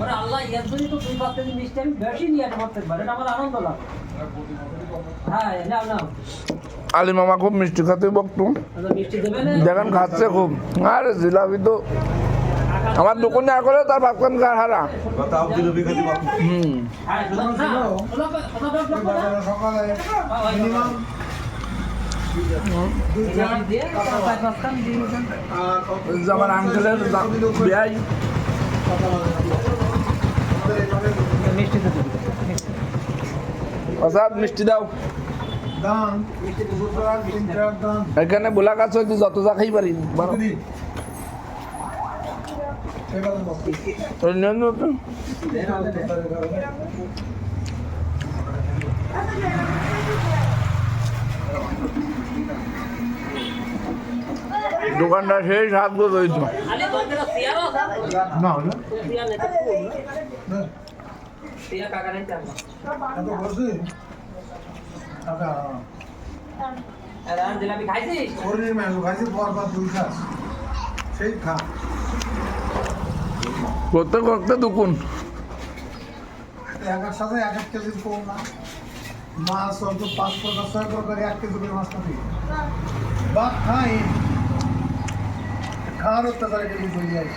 ওরে আল্লাহ এর জন্যই তো দুই পাঁচ মিষ্টি আমি বেশি নিয়ে একটা করতে এটা আমার আনন্দ লাগে। হ্যাঁ নাও নাও। আলী মামা খুব মিষ্টি খাতে বকতো। আচ্ছা, মিষ্টি দেখেন খাচ্ছে খুব। আর জিলাপি তো আমার দোকানে আর করে তার ভাবখান হারা। কথা আব্দুল বাপ হুম। শোনো না শোনো শোনো শোনো বাজারে সকালে মিনিমাম দুই চার দিয়ে পাঁচ পাঁচ খান দিয়ে দিবেন। আর এই যে আমার আঙ্কেলের বিয়াই। প্রসাদ মিষ্টি দাও। দান বুধবার তিন চার দান এখানে বোলা গাছ হইতে যত যা খাই পারি। দোকানটা শেষ হাত গো রয়েছে না হলো খাইছিস শরীর ম্যাঙ্গো খাইছি? পর পর দুই খাস সেই খা। করতে করতে দুকুন। সাথে এক এক কেজি কম না। মাছ পাঁচ পঞ্চাশ ছয় তরকারি এক কেজি করে মাছ খাবি বা খাই খাওয়ার অত্যাচারে কেজি চলে যায়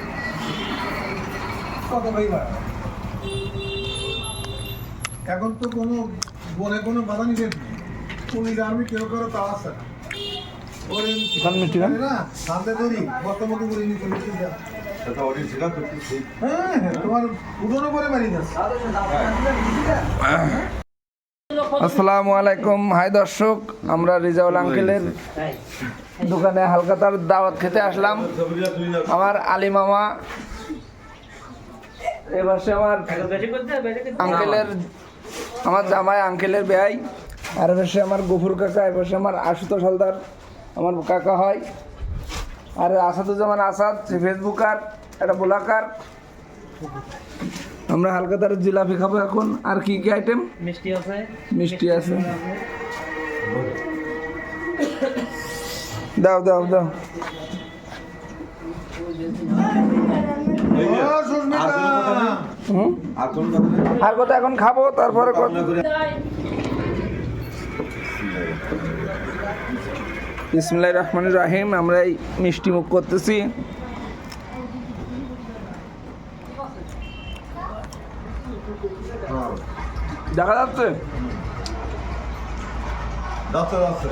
কত খাইবা এখন তো কোনো বনে কোনো বাধা নিষেধ নেই। পুলিশ আর্মি কেউ কেউ তাও আছে না। ওরে? না? হাতে ধরি। বর্তমানে করে নিতে হ্যাঁ হ্যাঁ, আসসালামু আলাইকুম। হাই দর্শক আমরা রিজাউল আঙ্কেলের দোকানে হালকাতার দাওয়াত খেতে আসলাম। আমার আলী মামা এবার সে আমার আঙ্কেলের আমার জামাই আঙ্কেলের বেয়াই আর এবার সে আমার গফুর কাকা এবার সে আমার আশুতোষ হালদার আমার কাকা হয়। আর আসাদুজ্জামান আসাদ সে ফেসবুকার একটা বোলাকার আমরা হালকাতার জিলাপি খাব এখন। আর কি কি আইটেম মিষ্টি আছে। মিষ্টি আছে। দাও দাও দাও! আর কথা এখন খাব? তারপরে ইসমিল্লাহ রহমান রাহিম। আমরা এই মিষ্টি মুখ করতেছি। দেখা যাচ্ছে? যাচ্ছে যাচ্ছে